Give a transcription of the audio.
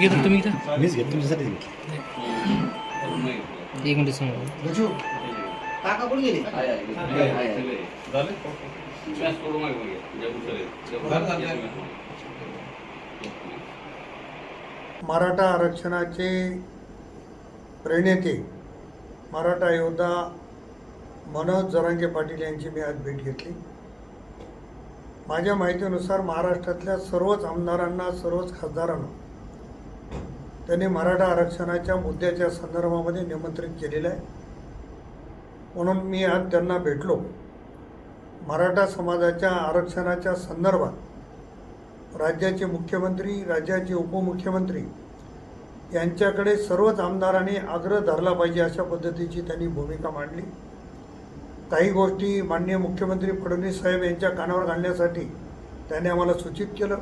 घेतलं तुम्ही इथं मीच घेतो तुमच्यासाठीच घेतलं एक मिनिट काका गेले? मराठा आरक्षणाचे प्रणेते मराठा योद्धा मनोज जरांगे पाटील यांची मी आज भेट घेतली. माझ्या माहितीनुसार महाराष्ट्रातल्या सर्वच आमदारांना सर्वच खासदारांना त्यांनी मराठा आरक्षणाच्या मुद्द्याच्या संदर्भामध्ये निमंत्रित केलेलं आहे. म्हणून मी आज त्यांना भेटलो. मराठा समाजाच्या आरक्षणाच्या संदर्भात राज्याचे मुख्यमंत्री राज्याचे उपमुख्यमंत्री यांच्याकडे सर्वच आमदारांनी आग्रह धरला पाहिजे अशा पद्धतीची त्यांनी भूमिका मांडली. काही गोष्टी माननीय मुख्यमंत्री फडणवीस साहेब यांच्या कानावर घालण्यासाठी त्याने आम्हाला सूचित केलं.